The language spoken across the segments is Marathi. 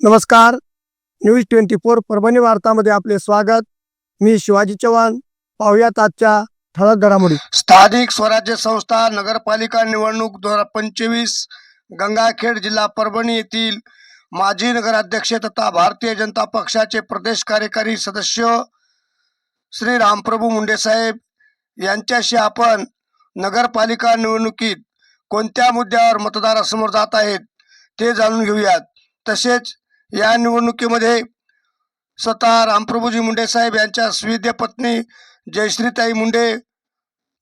नमस्कार. न्यूज ट्वेंटी फोर परभणी वार्तामध्ये आपले स्वागत. मी शिवाजी चव्हाण. पाहुयात आजच्या ठळक घडामोडी. स्थानिक स्वराज्य संस्था नगरपालिका निवडणूक दोन हजार पंचवीस गंगाखेड जिल्हा परभणी येथील माजी नगराध्यक्ष तथा भारतीय जनता पक्षाचे प्रदेश कार्यकारी सदस्य श्री रामप्रभू मुंडे साहेब यांच्याशी आपण नगरपालिका निवडणुकीत कोणत्या मुद्द्यावर मतदारासमोर जात आहेत ते जाणून घेऊयात. तसेच या निवडणुकीमध्ये स्वतः रामप्रभूजी मुंडे साहेब यांच्या स्विद्य पत्नी जयश्रीताई मुंडे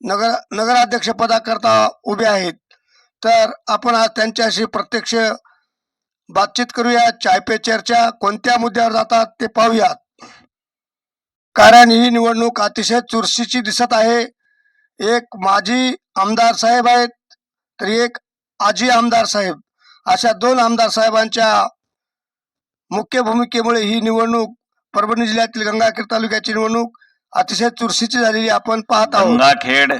नगर नगराध्यक्ष पदाकरता उभे आहेत. तर आपण आज त्यांच्याशी प्रत्यक्ष बातचीत करूया. चाय पे चर्चा कोणत्या मुद्द्यावर जातात ते पाहूयात. कारण ही निवडणूक अतिशय चुरशीची दिसत आहे. एक माजी आमदार साहेब आहेत तर एक आजी आमदार साहेब. अशा दोन आमदार साहेबांच्या मुख्य भूमिकेमुळे ही निवडणूक परभणी जिल्ह्यातील गंगाखेड तालुक्याची निवडणूक अतिशय चुरशीची झालेली आपण पाहत आहोत. गंगाखेड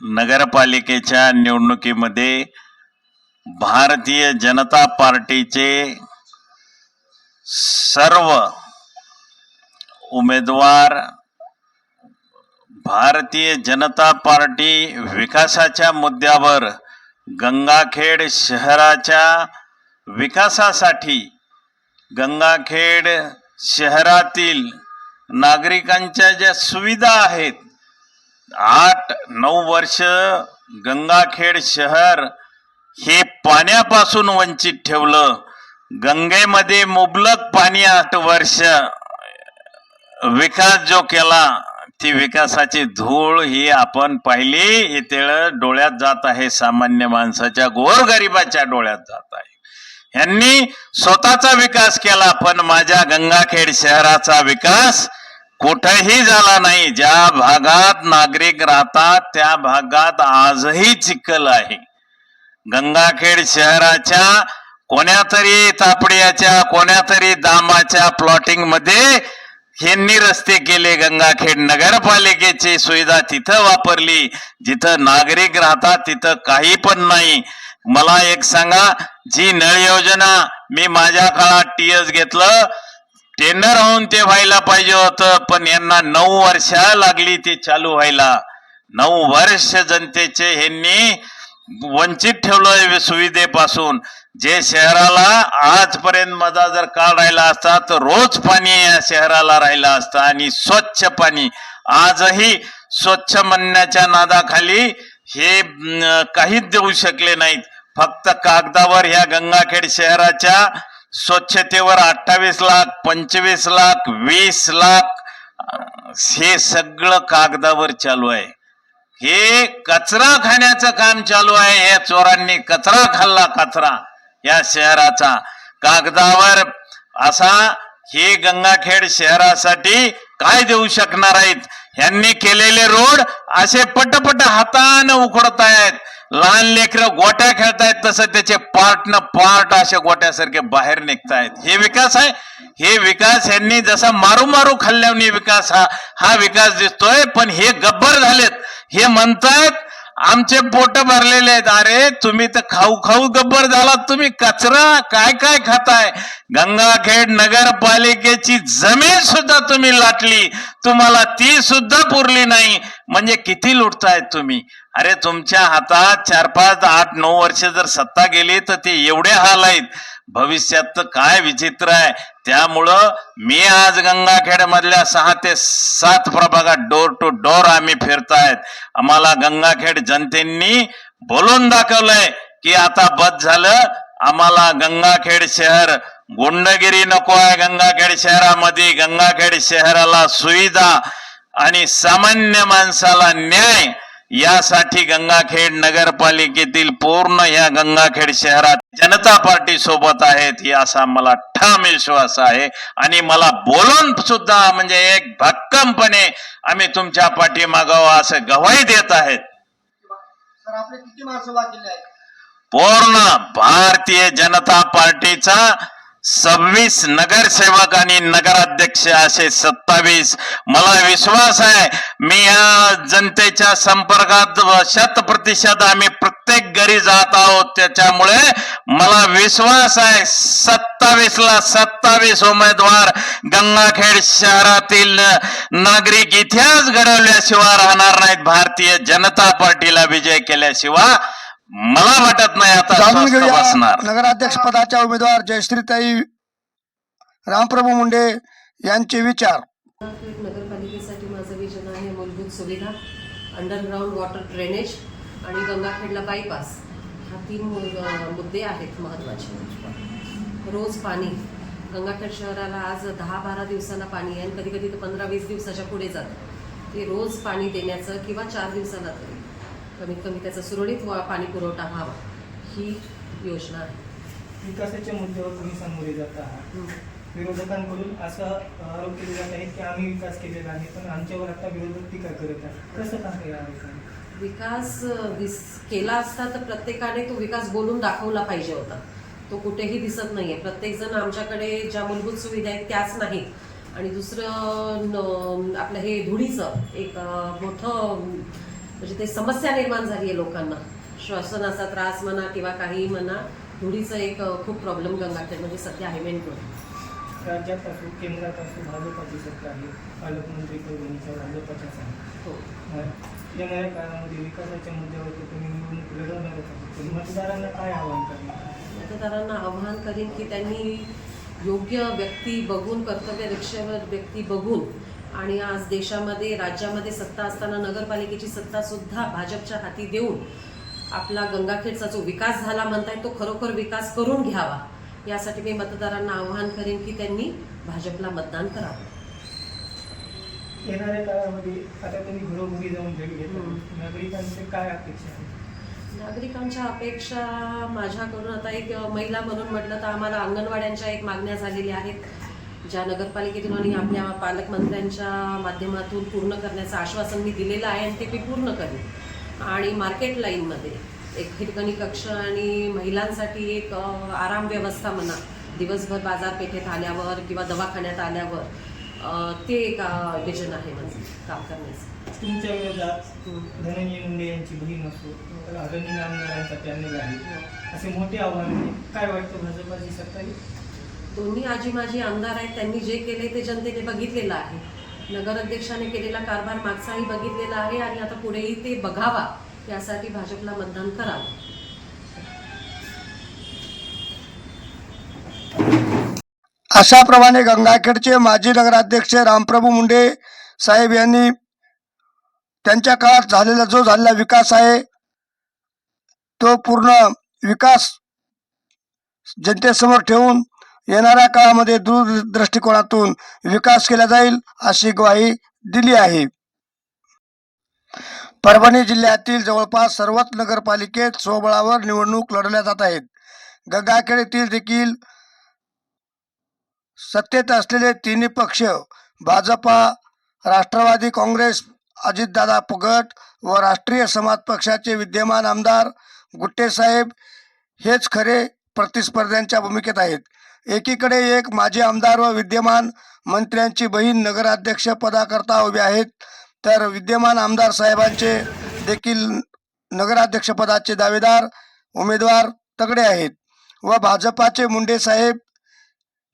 नगरपालिकेच्या निवडणुकीमध्ये भारतीय जनता पार्टीचे सर्व उमेदवार भारतीय जनता पार्टी विकासाच्या मुद्द्यावर गंगाखेड शहराच्या विकासासाठी गंगाखेड शहरातील नागरिकांच्या ज्या सुविधा आहेत आठ नऊ वर्ष गंगाखेड शहर हे पाण्यापासून वंचित ठेवलं. गंगेमध्ये मुबलक पाणी आठ वर्ष विकास जो केला ती विकासाची धूळ ही आपण पाहिली. तेळ डोळ्यात जात आहे. सामान्य माणसाच्या गोरगरिबाच्या डोळ्यात जात आहे. यांनी स्वतःचा विकास केला पण माझ्या गंगाखेड शहराचा विकास कुठेही झाला नाही. ज्या भागात नागरिक राहतात त्या भागात आजही चिखल आहे. गंगाखेड शहराच्या कोण्यातरी तापडियाच्या कोण्यातरी दामाच्या प्लॉटिंगमध्ये यांनी रस्ते केले गंगाखेड नगरपालिकेची सुविधा तिथं वापरली जिथं नागरिक राहतात तिथं काही पण नाही. मला एक सांगा जी नळ योजना मी माझ्या काळात टीएस घेतलं टेंडर होऊन ते व्हायला पाहिजे होतं पण यांना नऊ वर्ष लागली ते चालू व्हायला. नऊ वर्ष जनतेचे ह्यांनी वंचित ठेवलं सुविधेपासून. जे शहराला आजपर्यंत माझा जर काळ राहिला असता तर रोज पाणी या शहराला राहिला असतं आणि स्वच्छ पाणी. आजही स्वच्छ म्हणण्याच्या नादाखाली हे काहीच देऊ शकले नाहीत. फक्त कागदावर ह्या गंगाखेड शहराच्या स्वच्छतेवर अठ्ठावीस लाख पंचवीस लाख वीस लाख हे सगळं कागदावर चालू आहे. हे कचरा खाण्याचं काम चालू आहे या चोरांनी कचरा खाल्ला कचरा या शहराचा. कागदावर असा हे गंगाखेड शहरासाठी काय देऊ शकणार आहेत? यांनी केलेले रोड असे पटपट हातानं उखडत आहेत लहान लेकरं गोट्या खेळतायत तसं त्याचे पार्ट न पार्ट असे गोट्यासारखे बाहेर निघतायत. हे विकास आहे. हे विकास यांनी जसा मारू मारू खाल्ल्याने विकास हा हा विकास दिसतोय पण हे गब्बर झालेत. हे म्हणतायत आमचे पोट भरलेले आहेत. अरे तुम्ही तर खाऊ खाऊ गब्बर झालात. तुम्ही कचरा काय काय खाताय? गंगाखेड नगरपालिकेची जमीन सुद्धा तुम्ही लाटली. तुम्हाला ती सुद्धा पुरली नाही. म्हणजे किती लुटतायत तुम्ही? अरे तुमच्या हातात चार पाच आठ नऊ वर्ष जर सत्ता गेली तर ते एवढे हाल आहेत. भविष्यात तर काय विचित्र आहे? त्यामुळं मी आज गंगाखेडमधल्या सहा ते सात प्रभागात डोर टू डोर आम्ही फिरतायत. आम्हाला गंगाखेड जनतेनी बोलून दाखवलंय की आता बद झालं. आम्हाला गंगाखेड शहर गुंडगिरी नको आहे गंगाखेड शहरामध्ये. गंगाखेड शहराला सुविधा आणि सामान्य माणसाला न्याय यासाठी गंगाखेड नगरपालिकेतील पूर्ण या गंगाखेड शहरात जनता पार्टी सोबत आहेत. ही असा मला ठाम विश्वास आहे. आणि मला बोलून सुद्धा म्हणजे एक भक्कमपणे आम्ही तुमच्या पाठीमागावं असं गवाही देत आहेत? पूर्ण भारतीय जनता पार्टीचा सव्वीस नगरसेवक आणि नगराध्यक्ष असे सत्तावीस. मला विश्वास आहे मी या जनतेच्या संपर्कात शत प्रतिशत आम्ही प्रत्येक घरी जात आहोत. त्याच्यामुळे मला विश्वास आहे सत्तावीस ला सत्तावीस उमेदवार गंगाखेड शहरातील नागरिक इतिहास घडवल्याशिवाय राहणार नाहीत. भारतीय जनता पार्टीला विजय केल्याशिवाय मला वाटत नाही आता नगराध्यक्ष पदाच्या उमेदवार जयश्रीताई रामप्रभू मुंडे यांचे विचार. नगरपालिकेसाठी माझं विजन आहे मूलभूत सुविधा अंडरग्राऊंड वॉटर ड्रेनेज आणि गंगाखेडला बायपास हा तीन मुद्दे आहेत महत्त्वाचे. रोज पाणी. गंगाखेड शहराला आज दहा बारा दिवसाला पाणी आहे आणि कधी कधी तर पंधरा वीस दिवसाच्या पुढे जातं. ते रोज पाणी देण्याचं किंवा चार दिवसाला तरी. कमीत कमी त्याचा सुरळीत पाणी पुरवठा व्हावा ही योजना आहे. विकासाच्या मुद्द्यावर तुम्ही सामोरे जात आहात. विरोधकांकडून असं आरोप केले जात आहेत की आम्ही विकास केलेला आहे पण आमच्यावर आता विरोधक टीका करत आहेत. कसं या आरोपाने? विकास दिस केला असता तर प्रत्येकाने तो विकास बोलून दाखवला पाहिजे होता. तो कुठेही दिसत नाहीये. प्रत्येक जण आमच्याकडे ज्या मूलभूत सुविधा आहेत त्याच नाहीत. आणि दुसरं आपलं हे धुळीचं एक मोठं म्हणजे ते समस्या निर्माण झाली आहे लोकांना. श्वसनाचा त्रास म्हणा किंवा काही म्हणा धुळीचं एक खूप प्रॉब्लेम गंगाखेडमध्ये सध्या आहे मेन राज्यात असो केंद्रात असो भाजपाची सत्ता आहे. पालकमंत्री पदवीच्या भाजपाच्याच आहे हो. येणाऱ्या काळामध्ये विकासाच्या मुद्द्यावर तर तुम्ही निवडणूक लढवणारच आहात. मतदारांना काय आव्हान करणार? मतदारांना आव्हान करीन की त्यांनी योग्य व्यक्ती बघून कर्तव्यदक्षवर व्यक्ती बघून आणि आज देशामध्ये राज्यामध्ये सत्ता असताना नगरपालिकेची सत्ता सुद्धा भाजपच्या हाती देऊन आपला गंगाखेडचा जो विकास झाला म्हणताय तो खरोखर विकास करून घ्यावा. यासाठी मी मतदारांना आव्हान करेन की त्यांनी भाजपला मतदान करावं. येणाऱ्या काळामध्ये आता तुम्ही घरोघरी जाऊन भेट घेता. नागरिकांचे काय अपेक्षा आहे नागरिकांच्या अपेक्षा माझ्याकडून आता एक महिला म्हणून म्हटलं तर आम्हाला अंगणवाड्यांच्या एक मागण्या झालेल्या आहेत. ज्या नगरपालिकेतून आणि आपल्या पालकमंत्र्यांच्या माध्यमातून पूर्ण करण्याचं आश्वासन मी दिलेलं आहे आणि ते मी पूर्ण करेन आणि मार्केट लाईनमध्ये एक हिरकणी कक्ष आणि महिलांसाठी एक आराम व्यवस्था म्हणा दिवसभर बाजारपेठेत आल्यावर किंवा दवाखान्यात आल्यावर ते एक विजन आहे माझं काम करण्याचं तुमच्या विरोधात. धनंजय मुंडे यांची बहीण असो आमदारांचा पॅनल आहे असे मोठे आव्हान आहे काय वाटतं भाजपाची सत्ता? दोन्ही आजी माझी आमदार आहेत त्यांनी जे केले ते जनतेने बघितलेलं आहे. नगराध्यक्षाने केलेला कारभार मागचाही बघितलेला आहे आणि आता पुढेही ते बघावा यासाठी भाजपला मतदान करावं. अशाप्रमाणे गंगाखेडचे माजी नगराध्यक्ष रामप्रभू मुंडे साहेब यांनी त्यांच्या काळात झालेला जो झालेला विकास आहे तो पूर्ण विकास जनतेसमोर ठेवून येणाऱ्या काळामध्ये दूरदृष्टिकोनातून विकास केला जाईल अशी ग्वाही दिली आहे. परभणी जिल्ह्यातील जवळपास सर्वच नगरपालिकेत स्वबळावर निवडणूक लढवल्या जात आहेत. गंगाखेड येथील देखील सत्तेत असलेले तिन्ही पक्ष भाजपा राष्ट्रवादी काँग्रेस अजितदादा पगट व राष्ट्रीय समाज पक्षाचे विद्यमान आमदार गुट्टेसाहेब हेच खरे प्रतिस्पर्ध्यांच्या भूमिकेत आहेत. एकीकडे एक माजी आमदार व विद्यमान मंत्र्यांची बहीण नगराध्यक्ष पदाकरता उभे आहेत तर विद्यमान आमदार साहेबांचे देखील नगराध्यक्षपदाचे दावेदार उमेदवार तगडे आहेत व भाजपाचे मुंडे साहेब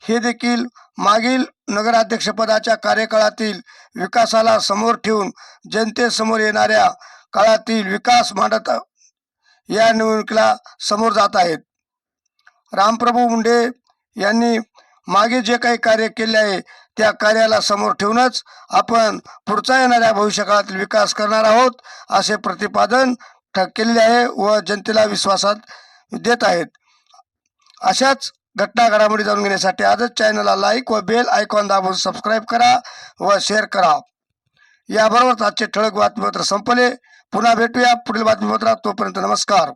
हे देखील मागील नगराध्यक्षपदाच्या कार्यकाळातील विकासाला समोर ठेवून जनतेसमोर येणाऱ्या काळातील विकास मांडत या निवडणुकीला समोर जात आहेत. रामप्रभू मुंडे यांनी मागे जे काही कार्य केले आहे त्या कार्याला समोर ठेवूनच आपण पुढचा येणाऱ्या भविष्यकाळातील विकास करणार आहोत असे प्रतिपादन ठ- केलेले आहे व जनतेला विश्वासात देत आहेत. अशाच घटना घडामोडी जाणून घेण्यासाठी आजच चॅनलला लाईक व बेल आयकॉन दाबून सबस्क्राईब करा व शेअर करा. याबरोबरच आजचे ठळक बातमीपत्र संपले. पुन्हा भेटूया. पुढील बातमीपत्रात. तोपर्यंत नमस्कार.